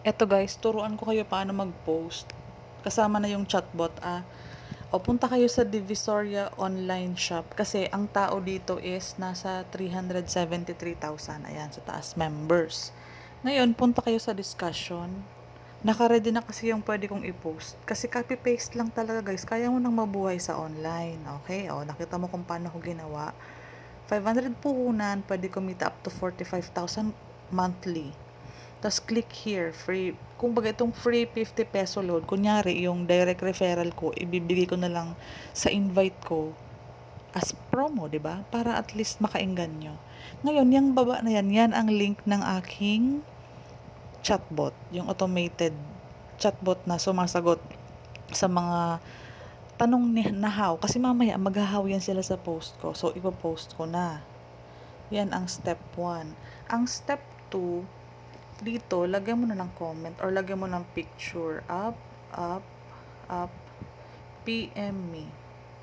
Eto guys, turuan ko kayo paano mag-post. Kasama na yung chatbot ah. O punta kayo sa Divisoria online shop kasi ang tao dito is nasa 373,000. Ayan, sa taas members. Ngayon, punta kayo sa discussion. Naka-ready na kasi yung pwede kong i-post. Kasi copy-paste lang talaga guys. Kaya mo nang mabuhay sa online. Okay? O, nakita mo kung paano ko ginawa. 500 puhunan, pwede kumita up to 45,000 monthly. Tapos click here, free. Kung baga itong free 50 peso load, kunyari yung direct referral ko, ibibigay ko na lang sa invite ko as promo, 'di ba? Para at least makainggan nyo. Ngayon, yung baba na yan, yan ang link ng aking chatbot, yung automated chatbot na sumasagot sa mga tanong ni nahaw. Kasi mamaya maghahaw yan sila sa post ko. So, ipopost ko na. Yan ang step 1. Ang step 2, dito, lagyan mo na ng comment or lagyan mo ng picture. Up, up, up, PM me.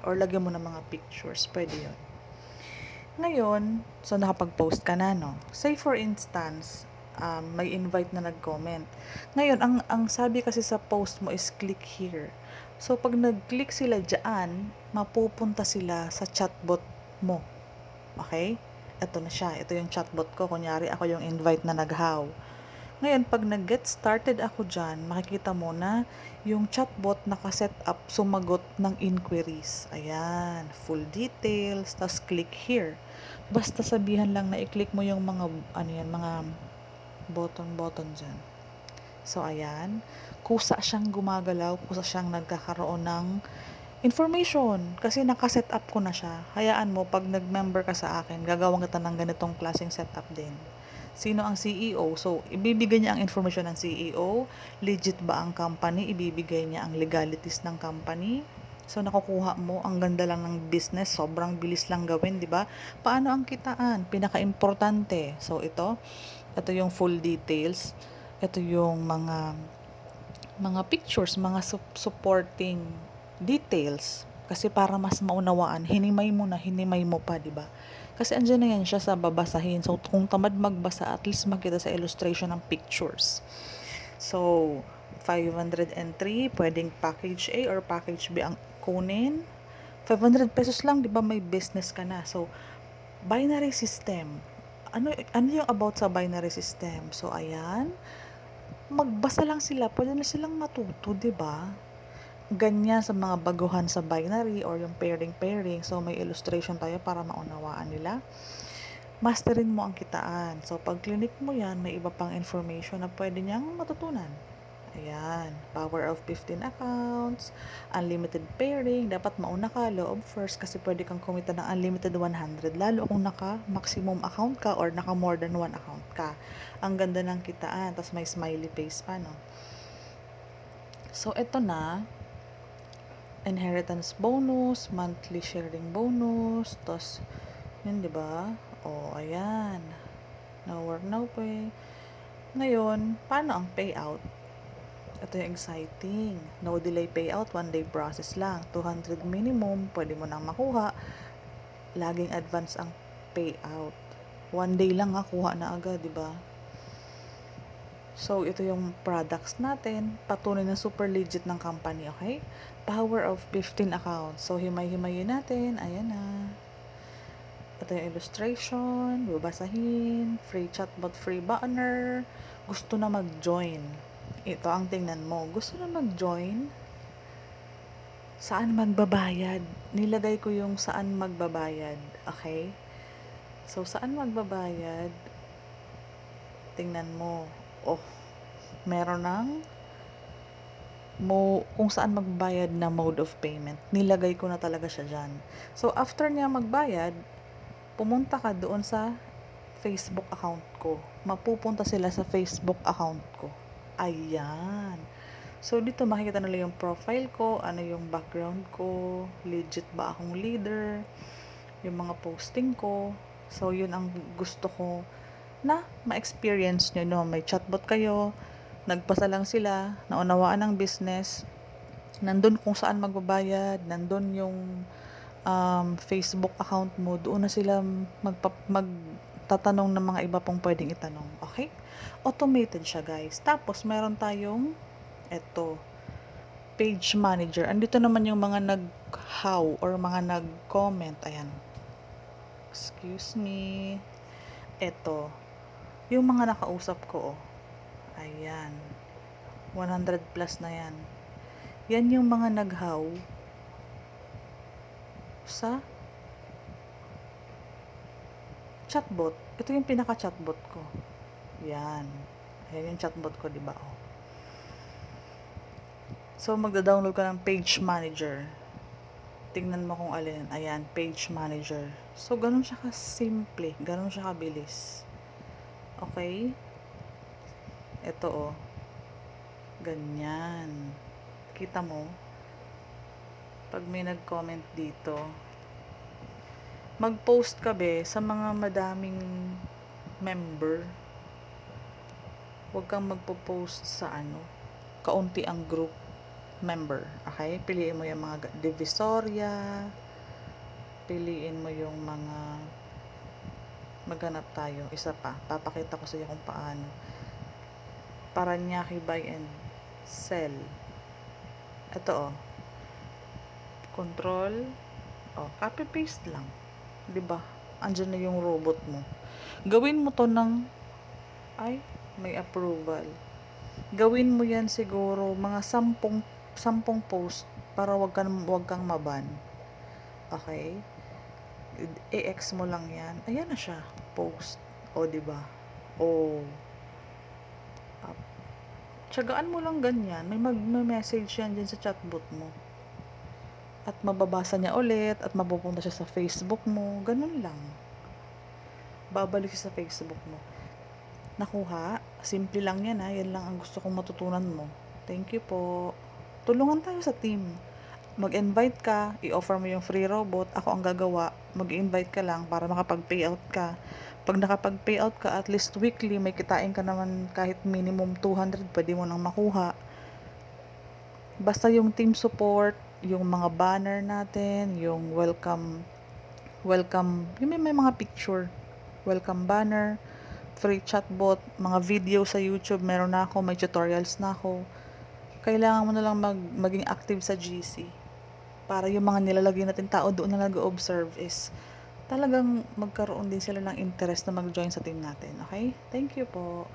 Or lagyan mo ng mga pictures. Pwede yun. Ngayon, so nakapag-post ka na, no? Say for instance, um, may invite na nag-comment. Ngayon, ang, ang sabi kasi sa post mo is click here. So, pag nag-click sila dyan, mapupunta sila sa chatbot mo. Okay? Ito na siya. Ito yung chatbot ko. Kunyari, ako yung invite na nag-how. Ngayon, pag nag-get started ako dyan, makikita mo na yung chatbot nakaset up sumagot ng inquiries. Ayan, full details, tas click here. Basta sabihan lang na i-click mo yung mga, ano yan, mga button-button dyan. So, ayan. Kusa siyang gumagalaw, kusa siyang nagkakaroon ng information. Kasi nakaset up ko na siya. Hayaan mo, pag nag-member ka sa akin, gagawin kita ng ganitong klaseng setup din sino ang CEO. So, ibibigay niya ang information ng CEO, legit ba ang company, ibibigay niya ang legalities ng company. So, nakukuha mo, ang ganda lang ng business, sobrang bilis lang gawin, di ba? Paano ang kitaan? Pinaka-importante. So, ito, ito yung full details. Ito yung mga mga pictures, mga su- supporting details. Kasi para mas maunawaan, hinimay mo na, hinimay mo pa, di ba? Kasi andyan na yan siya sa babasahin. So, kung tamad magbasa, at least makita sa illustration ng pictures. So, 503, pwedeng package A or package B ang kunin. 500 pesos lang, di ba may business ka na. So, binary system. Ano, ano yung about sa binary system? So, ayan. Magbasa lang sila, pwede na silang matuto, di ba? Ganyan sa mga baguhan sa binary or yung pairing-pairing. So, may illustration tayo para maunawaan nila. Masterin mo ang kitaan. So, pag clinic mo yan, may iba pang information na pwede niyang matutunan. Ayan. Power of 15 accounts. Unlimited pairing. Dapat mauna ka, loob first kasi pwede kang kumita ng unlimited 100. Lalo kung naka maximum account ka or naka more than one account ka. Ang ganda ng kitaan. Tapos may smiley face pa, no? So, ito na inheritance bonus, monthly sharing bonus, tos, yun, di ba? O, ayan. No work, no pay. Ngayon, paano ang payout? Ito yung exciting. No delay payout, one day process lang. 200 minimum, pwede mo nang makuha. Laging advance ang payout. One day lang ha, na agad, di ba? So, ito yung products natin. Patunay na super legit ng company, okay? Power of 15 accounts. So, himay-himayin natin. Ayan na. Ito yung illustration. Babasahin. Free chatbot, free banner. Gusto na mag-join. Ito ang tingnan mo. Gusto na mag-join? Saan magbabayad? Nilagay ko yung saan magbabayad. Okay? So, saan magbabayad? Tingnan mo oh, meron ng mo kung saan magbayad na mode of payment. Nilagay ko na talaga siya dyan. So, after niya magbayad, pumunta ka doon sa Facebook account ko. Mapupunta sila sa Facebook account ko. Ayan. So, dito makikita nila yung profile ko, ano yung background ko, legit ba akong leader, yung mga posting ko. So, yun ang gusto ko na ma-experience nyo, no? May chatbot kayo, nagpasa lang sila, naunawaan ng business, nandun kung saan magbabayad, nandun yung um, Facebook account mo, doon na sila magpa, mag, tatanong ng mga iba pong pwedeng itanong. Okay? Automated siya, guys. Tapos, meron tayong eto, page manager. Andito naman yung mga nag-how or mga nag-comment. Ayan. Excuse me. Eto. Yung mga nakausap ko, oh. Ayan. 100 plus na yan. Yan yung mga nag-how sa chatbot. Ito yung pinaka-chatbot ko. Yan. Ayan yung chatbot ko, di ba? Oh. So, magda-download ka ng page manager. Tingnan mo kung alin. Ayan, page manager. So, ganun siya ka-simple. Ganun siya kabilis. Okay? Ito, oh. Ganyan. Kita mo? Pag may nag-comment dito, mag-post ka be sa mga madaming member. Huwag kang magpo-post sa ano, kaunti ang group member. Okay? Piliin mo yung mga ga- divisoria, piliin mo yung mga maghanap tayo. Isa pa, papakita ko sa iyo kung paano. Paranaque buy and sell. Ito oh. Control. Oh, copy paste lang. 'Di ba? Andiyan na yung robot mo. Gawin mo to ng ay may approval. Gawin mo 'yan siguro mga sampung sampung post para wag kang wag kang maban. Okay? i-X mo lang 'yan. Ayan na siya. Post. O, ba? O up. Tiyagaan mo lang ganyan. May mag-message yan din sa chatbot mo. At mababasa niya ulit at mapupunta siya sa Facebook mo. Ganun lang. Babalik siya sa Facebook mo. Nakuha? Simple lang yan ha. Yan lang ang gusto kong matutunan mo. Thank you po. Tulungan tayo sa team. Mag-invite ka, i-offer mo yung free robot, ako ang gagawa, mag-invite ka lang para makapag-payout ka. Pag nakapag-payout ka, at least weekly, may kitain ka naman kahit minimum 200, pwede mo nang makuha. Basta yung team support, yung mga banner natin, yung welcome, welcome, yung may, may mga picture, welcome banner, free chatbot, mga video sa YouTube, meron na ako, may tutorials na ako. Kailangan mo na lang mag, maging active sa GC para yung mga nilalagay natin tao doon na nag-observe is talagang magkaroon din sila ng interest na mag-join sa team natin. Okay? Thank you po.